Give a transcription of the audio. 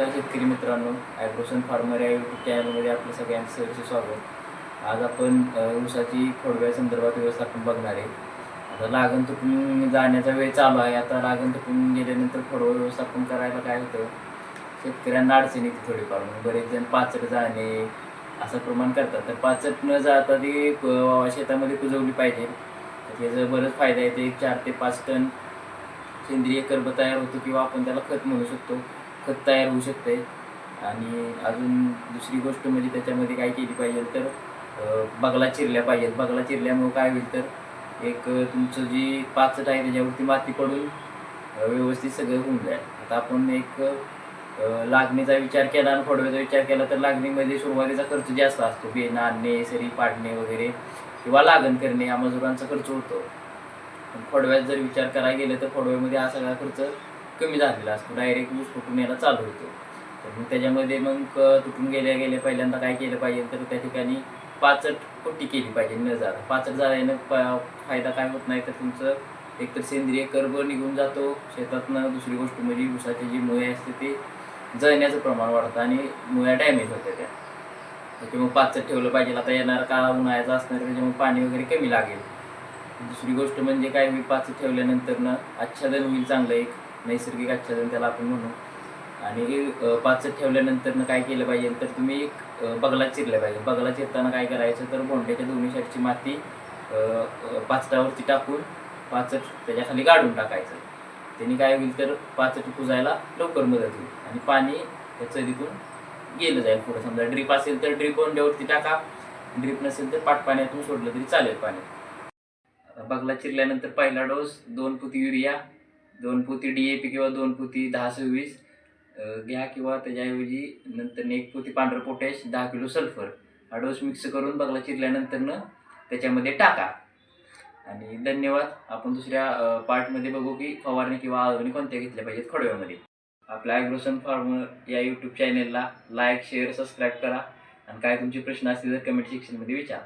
नमस्कार शेतकरी मित्रांनो ॲग्रोसन फार्मर या यूट्यूब चॅनलमध्ये आपलं सगळ्यांचं सहर्ष स्वागत. आज आपण ऊसाची खोडव्या संदर्भात व्यवस्थापन बघणार आहे. आता लागण तुटून जाण्याचा वेळ चालू आहे. आता लागण तुटून गेल्यानंतर खोडवं व्यवस्थापन करायला काय होतं? शेतकऱ्यांना अडचण येते थोडीफार. म्हणून बरेच जण पाचट जाणे असं प्रमाण करतात. तर पाचट न जाता ती शेतामध्ये कुजवली पाहिजे. त्याचा बरंच फायदा आहे. एक चार ते पाच टन सेंद्रिय कर्ब तयार होतो किंवा आपण त्याला खत म्हणू शकतो. खत तयार होऊ शकते. आणि अजून दुसरी गोष्ट म्हणजे त्याच्यामध्ये काय केली पाहिजे तर बगला चिरल्या पाहिजेत. बगला चिरल्यामुळं काय होईल तर एक तुमचं जी पाचट आहे त्याच्यावरती माती पडून व्यवस्थित सगळं होऊन जाईल. आता आपण एक लागणीचा विचार केला आणि फोडव्याचा विचार केला तर लागणीमध्ये सुरुवातीचा खर्च जास्त असतो. बेणं आणणे सरी पाडणे वगैरे किंवा लागण करणे या मजुरांचा खर्च होतो. पण खोडव्यात जर विचार करायला गेलं तर खोडव्यामध्ये हा सगळा खर्च कमी झालेला असतो. डायरेक्ट ऊस फुटून यायला चालू होतो. तर मग त्याच्यामध्ये मग क- तुटून गेल्या गेल्या पहिल्यांदा काय केलं पाहिजे तर त्या ठिकाणी पाचट पट्टी केली पाहिजे न जाता पाचट झाल्यानं फायदा काय होत नाही तर तुमचं एकतर सेंद्रिय कर्ब निघून जातो. शेतातनं दुसरी गोष्ट म्हणजे ऊसाची जी मुळे असते ते जळण्याचं प्रमाण वाढतं आणि मुळ्या डॅमेज होत्या त्या. त्याच्यामुळे पाचट ठेवलं पाहिजे. आता येणारा काळा उन्हाळ्याचा असणार त्याच्यामुळे पाणी वगैरे कमी लागेल. दुसरी गोष्ट म्हणजे काय मी पाच ठेवल्यानंतर ना आच्छादन होईल चांगलं एक. नैसर्गिक आच्छादन त्याला आपण म्हणू. आणि अ, पाच ठेवल्यानंतर काय केलं पाहिजे तर तुम्ही एक बगला चिरल्या पाहिजे. बगला चिरताना काय करायचं तर भोंड्याच्या दोन्ही साईडची माती पाचटावरती टाकून पाचट त्याच्याखाली गाडून टाकायचं. त्यांनी काय होईल तर पाचट कुजायला लवकर मदत होईल. आणि पाणी त्या चरीतून गेलं जाईल पुढं. समजा ड्रीप असेल तर ड्रीप बोंड्यावरती टाका. ड्रीप नसेल तर पाटपाण्यातून सोडलं तरी चालेल पाणी. आता बगला चिरल्यानंतर पहिला डोस दोन पुती युरिया दोन पोती डी ए पी किंवा दोन पोती दहा सव्वीस घ्या किंवा त्याच्याऐवजी नंतर एक पोती पांढरं पोटॅश दहा किलो सल्फर. हा डोस मिक्स करून बगला चिरल्यानंतरनं त्याच्यामध्ये टाका. आणि धन्यवाद. आपण दुसऱ्या पार्टमध्ये बघू की फवारणी किंवा आळवणी कोणत्या घेतल्या पाहिजेत खोडव्यामध्ये. आपल्या ॲग्रोसन फार्मर या यूट्यूब चॅनेलला लाईक शेअर सबस्क्राईब करा. आणि काय तुमचे प्रश्न असतील तर कमेंट सेक्शनमध्ये विचारा.